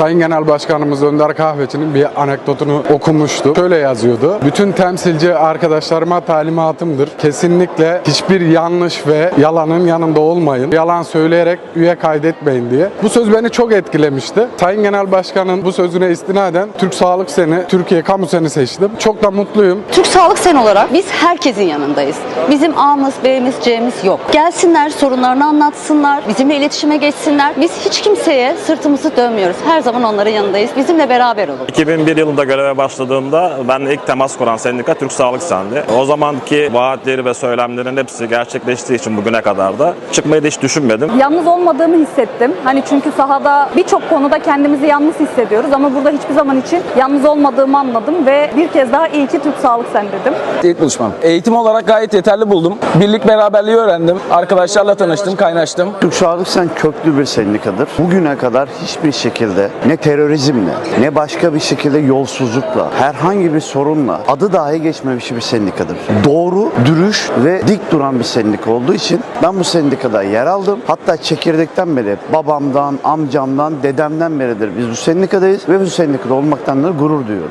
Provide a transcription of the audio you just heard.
Sayın Genel Başkanımız Önder Kahveci'nin bir anekdotunu okumuştu. Şöyle yazıyordu. Bütün temsilci arkadaşlarıma talimatımdır. Kesinlikle hiçbir yanlış ve yalanın yanında olmayın. Yalan söyleyerek üye kaydetmeyin diye. Bu söz beni çok etkilemişti. Sayın Genel Başkan'ın bu sözüne istinaden Türk Sağlık Seni, Türkiye Kamu Seni seçtim. Çok da mutluyum. Türk Sağlık Sen olarak biz herkesin yanındayız. Bizim A'mız, B'miz, C'miz yok. Gelsinler, sorunlarını anlatsınlar, bizimle iletişime geçsinler. Biz hiç kimseye sırtımızı dönmüyoruz. Her zaman onların yanındayız. Bizimle beraber olun. 2001 yılında göreve başladığımda ben ilk temas kuran sendika Türk Sağlık Sendi. O zamanki vaatleri ve söylemlerin hepsi gerçekleştiği için bugüne kadar da çıkmayı da hiç düşünmedim. Yalnız olmadığımı hissettim. Hani çünkü sahada birçok konuda kendimizi yalnız hissediyoruz ama burada hiçbir zaman için yalnız olmadığımı anladım ve bir kez daha iyi ki Türk Sağlık Sen dedim. İlk buluşmam. Eğitim olarak gayet yeterli buldum. Birlik beraberliği öğrendim. Arkadaşlarla tanıştım, kaynaştım. Türk Sağlık Sen köklü bir sendikadır. Bugüne kadar hiçbir şekilde ne terörizmle ne başka bir şekilde yolsuzlukla herhangi bir sorunla adı dahi geçmemiş bir sendikadır. Doğru, dürüst ve dik duran bir sendika olduğu için ben bu sendikada yer aldım. Hatta çekirdekten beri babamdan, amcamdan, dedemden beridir biz bu sendikadayız ve bu sendikada olmaktan da gurur duyuyorum.